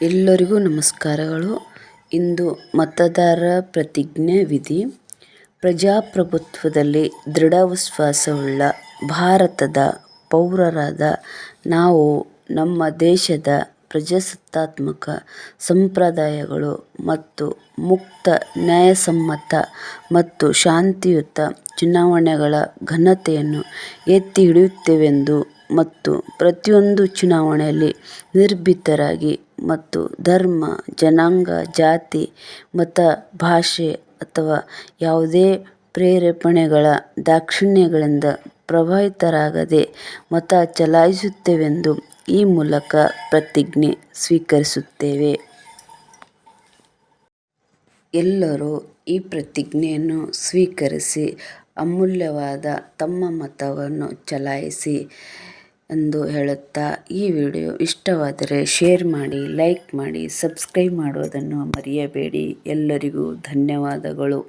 ಎಲ್ಲರಿಗೂ ನಮಸ್ಕಾರಗಳು. ಇಂದು ಮತದಾರರ ಪ್ರತಿಜ್ಞೆ ವಿಧಿ. ಪ್ರಜಾಪ್ರಭುತ್ವದಲ್ಲಿ ದೃಢ ವಿಶ್ವಾಸವುಳ್ಳ ಭಾರತದ ಪೌರರಾದ ನಾವು, ನಮ್ಮ ದೇಶದ ಪ್ರಜಾಸತ್ತಾತ್ಮಕ ಸಂಪ್ರದಾಯಗಳು ಮತ್ತು ಮುಕ್ತ, ನ್ಯಾಯಸಮ್ಮತ ಮತ್ತು ಶಾಂತಿಯುತ ಚುನಾವಣೆಗಳ ಘನತೆಯನ್ನು ಎತ್ತಿ ಹಿಡಿಯುತ್ತೇವೆಂದು ಮತ್ತು ಪ್ರತಿಯೊಂದು ಚುನಾವಣೆಯಲ್ಲಿ ನಿರ್ಭೀತರಾಗಿ ಮತ್ತು ಧರ್ಮ, ಜನಾಂಗ, ಜಾತಿ, ಮತ, ಭಾಷೆ ಅಥವಾ ಯಾವುದೇ ಪ್ರೇರೇಪಣೆಗಳ ದಾಕ್ಷಿಣ್ಯಗಳಿಂದ ಪ್ರಭಾವಿತರಾಗದೆ ಮತ ಚಲಾಯಿಸುತ್ತೇವೆಂದು ಈ ಮೂಲಕ ಪ್ರತಿಜ್ಞೆ ಸ್ವೀಕರಿಸುತ್ತೇವೆ. ಎಲ್ಲರೂ ಈ ಪ್ರತಿಜ್ಞೆಯನ್ನು ಸ್ವೀಕರಿಸಿ ಅಮೂಲ್ಯವಾದ ತಮ್ಮ ಮತವನ್ನು ಚಲಾಯಿಸಿ ಎಂದು ಹೇಳುತ್ತಾ ಈ ವಿಡಿಯೋ ಇಷ್ಟವಾದರೆ ಶೇರ್ ಮಾಡಿ ಲೈಕ್ ಮಾಡಿ ಸಬ್ಸ್ಕ್ರೈಬ್ ಮಾಡುವುದನ್ನು ಮರೆಯಬೇಡಿ ಎಲ್ಲರಿಗೂ ಧನ್ಯವಾದಗಳು.